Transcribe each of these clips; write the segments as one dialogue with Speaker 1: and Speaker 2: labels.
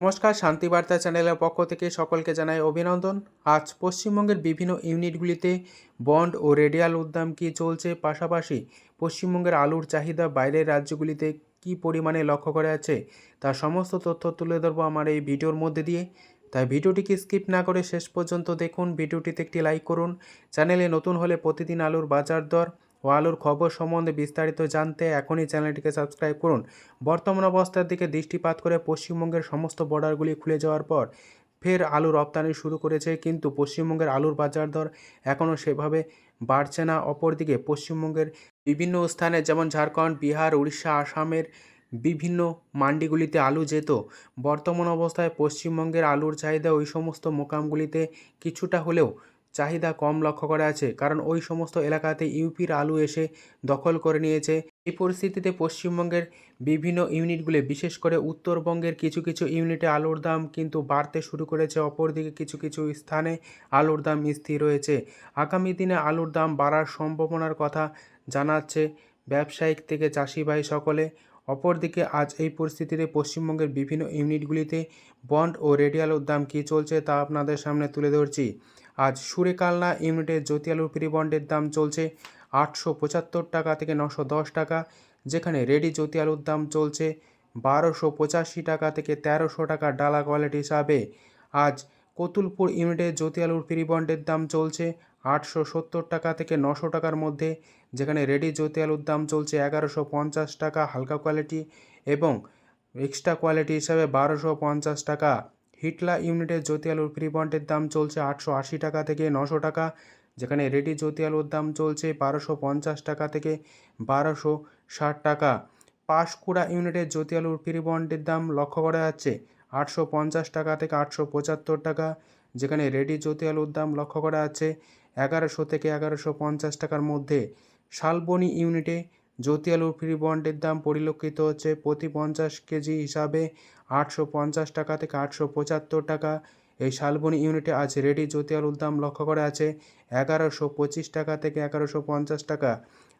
Speaker 1: নমস্কার শান্তিবার্তা চ্যানেলের পক্ষ থেকে সকলকে জানাই অভিনন্দন। আজ পশ্চিমবঙ্গের বিভিন্ন ইউনিটগুলিতে বন্ড ও রেডিয়াল উদ্যাম কী চলছে? পাশাপাশি পশ্চিমবঙ্গের আলুর চাহিদা বাইরের রাজ্যগুলিতে কী পরিমাণে লক্ষ্য করা যাচ্ছে? তার সমস্ত তথ্য তুলে ধরবো আমার এই ভিডিওর মধ্যে দিয়ে। তাই ভিডিওটিকে স্কিপ না করে শেষ পর্যন্ত দেখুন। ভিডিওটিতে একটি লাইক করুন। চ্যানেলে নতুন হলে প্রতিদিন আলুর বাজার দর ও আলুর খবর সম্বন্ধে বিস্তারিত জানতে এখনই চ্যানেলটিকে সাবস্ক্রাইব করুন। বর্তমান অবস্থার দিকে দৃষ্টিপাত করে পশ্চিমবঙ্গের সমস্ত বর্ডারগুলি খুলে যাওয়ার পর ফের আলু রপ্তানি শুরু করেছে, কিন্তু পশ্চিমবঙ্গের আলুর বাজার দর এখনও সেভাবে বাড়ছে না। অপরদিকে পশ্চিমবঙ্গের বিভিন্ন স্থানে যেমন ঝাড়খণ্ড, বিহার, উড়িষ্যা, আসামের বিভিন্ন মান্ডিগুলিতে আলু যেত, বর্তমান অবস্থায় পশ্চিমবঙ্গের আলুর চাহিদা ওই সমস্ত মোকামগুলিতে কিছুটা হলেও চাহিদা কম লক্ষ্য করা আছে। কারণ ওই সমস্ত এলাকাতে ইউপির আলু এসে দখল করে নিয়েছে। এই পরিস্থিতিতে পশ্চিমবঙ্গের বিভিন্ন ইউনিটগুলি, বিশেষ করে উত্তরবঙ্গের কিছু কিছু ইউনিটে আলুর দাম কিন্তু বাড়তে শুরু করেছে। অপরদিকে কিছু কিছু স্থানে আলুর দাম স্থির রয়েছে আগামী দিনে আলুর দাম বাড়ার সম্ভাবনার কথা জানাচ্ছে ব্যবসায়িক থেকে চাষি ভাই সকলে। অপরদিকে আজ এই পরিস্থিতিতে পশ্চিমবঙ্গের বিভিন্ন ইউনিটগুলিতে বন্ড ও রেডিয়ালের দাম কী চলছে তা আপনাদের সামনে তুলে ধরছি। আজ সুরেকালনা ইউনিটের জ্যোতি আলুর প্রি বন্ডের দাম চলছে আটশো পঁচাত্তর টাকা থেকে নশো দশ টাকা, যেখানে রেডি জ্যোতি আলুর দাম চলছে বারোশো পঁচাশি টাকা থেকে তেরোশো টাকা ডালা কোয়ালিটি হিসাবে। আজ কতুলপুর ইউনিটের জ্যোতি আলুর প্রি বন্ডের দাম চলছে আটশো সত্তর টাকা থেকে নশো টাকার মধ্যে, যেখানে রেডি জ্যোতি আলুর দাম চলছে এগারোশো পঞ্চাশ টাকা হালকা কোয়ালিটি এবং এক্সট্রা কোয়ালিটি হিসাবে বারোশো পঞ্চাশ টাকা। হিটলা ইউনিটের জ্যোতি আলুর ফ্রি বন্ডের দাম চলছে আটশো আশি টাকা থেকে নশো টাকা, যেখানে রেডি জ্যোতি আলুর দাম চলছে বারোশো পঞ্চাশ টাকা থেকে বারোশো ষাট টাকা। পাঁশকুড়া ইউনিটের জ্যোতি আলুর ফ্রি বন্ডের দাম লক্ষ্য করা যাচ্ছে আটশো পঞ্চাশ টাকা থেকে আটশো পঁচাত্তর টাকা, যেখানে রেডি জ্যোতি আলুর দাম লক্ষ্য করা যাচ্ছে এগারোশো থেকে এগারোশো পঞ্চাশ টাকার মধ্যে। শালবনি ইউনিটে জ্যোতি আলুর ফ্রি বন্ডের দাম পরিলক্ষিত হচ্ছে প্রতি পঞ্চাশ কেজি হিসাবে আটশো পঞ্চাশ টাকা থেকে আটশো পঁচাত্তর টাকা। এই শালবনি ইউনিটে আজ রেডি জ্যোতি আলুর দাম লক্ষ্য করা আছে এগারোশো পঁচিশ টাকা থেকে এগারোশো পঞ্চাশ টাকা।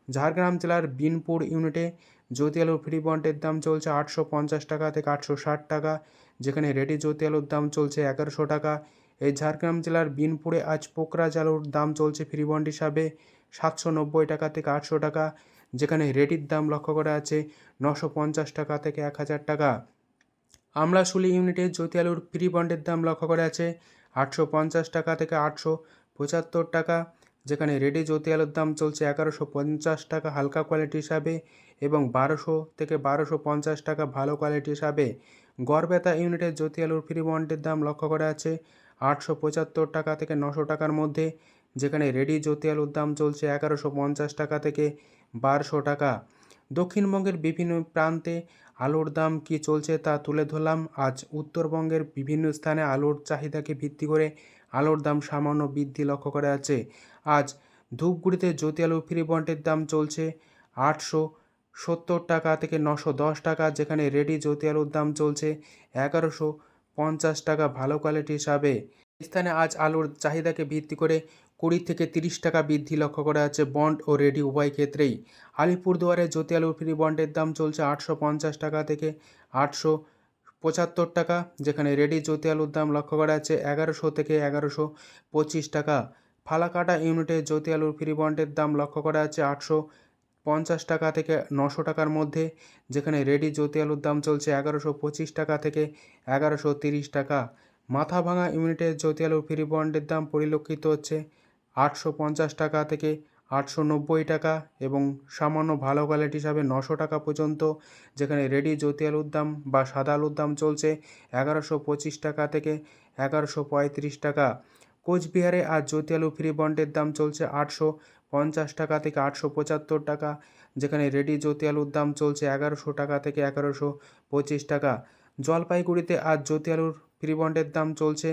Speaker 1: ঝাড়গ্রাম জেলার বিনপুর ইউনিটে জ্যোতি আলুর ফ্রি বন্ডের দাম চলছে আটশো পঞ্চাশ টাকা থেকে আটশো ষাট টাকা, যেখানে রেডি জ্যোতি আলুর দাম চলছে এগারোশো টাকা। এই ঝাড়গ্রাম জেলার বিনপুরে আজ পোকরাজ আলুর দাম চলছে ফ্রি বন্ড হিসাবে সাতশো নব্বই টাকা থেকে আটশো টাকা। যেখানে রেডির দাম লক্ষ্য করা আছে নশো পঞ্চাশ টাকা থেকে এক হাজার টাকা। আমলাশুলি ইউনিটে জ্যোতি আলুর ফ্রি বন্ডের দাম লক্ষ্য করা আছে আটশো পঞ্চাশ টাকা থেকে আটশো পঁচাত্তর টাকা, যেখানে রেডি জ্যোতি আলুর দাম চলছে এগারোশো পঞ্চাশ টাকা হালকা কোয়ালিটি হিসাবে এবং বারোশো থেকে বারোশো পঞ্চাশ টাকা ভালো কোয়ালিটি হিসাবে। গড়বেতা ইউনিটের জ্যোতি আলুর ফ্রি বন্ডের দাম লক্ষ্য করা আছে আটশো পঁচাত্তর টাকা থেকে নশো টাকার মধ্যে, যেখানে রেডি জ্যোতি আলুর দাম চলছে এগারোশো পঞ্চাশ টাকা থেকে বারোশো টাকা। দক্ষিণবঙ্গের বিভিন্ন প্রান্তে আলুর দাম কী চলছে তা তুলে ধরলাম। আজ উত্তরবঙ্গের বিভিন্ন স্থানে আলুর চাহিদাকে ভিত্তি করে আলুর দাম সামান্য বৃদ্ধি লক্ষ্য করা যাচ্ছে। আজ ধূপগুড়িতে জ্যোতি আলু ফ্রি বন্ডের দাম চলছে আটশো সত্তর টাকা থেকে নশো দশ টাকা, যেখানে রেডি জ্যোতি আলুর দাম চলছে এগারোশো পঞ্চাশ টাকা ভালো কোয়ালিটি হিসাবে। স্থানে আজ আলুর চাহিদাকে ভিত্তি করে কুড়ি থেকে তিরিশ টাকা বৃদ্ধি লক্ষ্য করা যাচ্ছে বন্ড ও রেডি উভয় ক্ষেত্রেই। আলিপুরদুয়ারে জ্যোতি আলুর ফ্রি বন্ডের দাম চলছে আটশো পঞ্চাশ টাকা থেকে আটশো পঁচাত্তর টাকা, যেখানে রেডি জ্যোতি আলুর দাম লক্ষ্য করা যাচ্ছে এগারোশো থেকে এগারোশো পঁচিশ টাকা। ফালাকাটা ইউনিটে জ্যোতি আলুর ফ্রি বন্ডের দাম লক্ষ্য করা যাচ্ছে আটশো পঞ্চাশ টাকা থেকে নশো টাকার মধ্যে, যেখানে রেডি জ্যোতি আলুর দাম চলছে এগারোশো পঁচিশ টাকা থেকে এগারোশো তিরিশ টাকা। মাথা ভাঙা ইউনিটের জ্যোতি আলুর ফ্রি বন্ডের দাম পরিলক্ষিত হচ্ছে আটশো পঞ্চাশ টাকা থেকে আটশো নব্বই টাকা এবং সামান্য ভালো কোয়ালিটি হিসাবে নশো টাকা পর্যন্ত, যেখানে রেডি জ্যোতি আলুর দাম বা সাদা আলুর দাম চলছে এগারোশো পঁচিশ টাকা থেকে এগারোশো পঁয়ত্রিশ টাকা। কোচবিহারে আর জ্যোতি আলু ফ্রি বন্ডের দাম চলছে আটশো পঞ্চাশ টাকা থেকে আটশো পঁচাত্তর টাকা, যেখানে রেডি জ্যোতি আলুর দাম চলছে এগারোশো টাকা থেকে এগারোশো পঁচিশ টাকা। জলপাইগুড়িতে আজ জ্যোতি আলুর ফ্রি বন্ডের দাম চলছে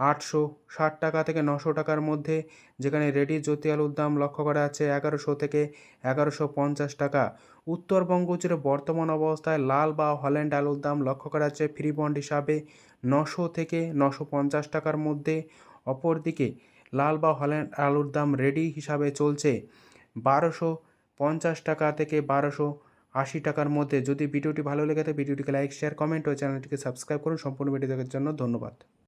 Speaker 1: আটশো ষাট টাকা থেকে নশো টাকার মধ্যে, যেখানে রেডি জ্যোতি আলুর দাম লক্ষ্য করা আছে এগারোশো থেকে এগারোশো পঞ্চাশ টাকা। উত্তরবঙ্গ জুড়ে বর্তমান অবস্থায় লাল বা হল্যান্ড আলুর দাম লক্ষ্য করা আছে ফ্রি বন্ড হিসাবে নশো থেকে নশো পঞ্চাশ টাকার মধ্যে। অপরদিকে, লাল বা হল্যান্ড আলুর দাম রেডি হিসাবে চলছে বারোশো পঞ্চাশ টাকা থেকে বারোশো আশি টাকার মধ্যে। যদি ভিডিওটি ভালো লেগে থাকে, ভিডিওটিকে লাইক, শেয়ার, কমেন্ট ও চ্যানেলটিকে সাবস্ক্রাইব করুন। সম্পূর্ণ ভিডিও দেখার জন্য ধন্যবাদ।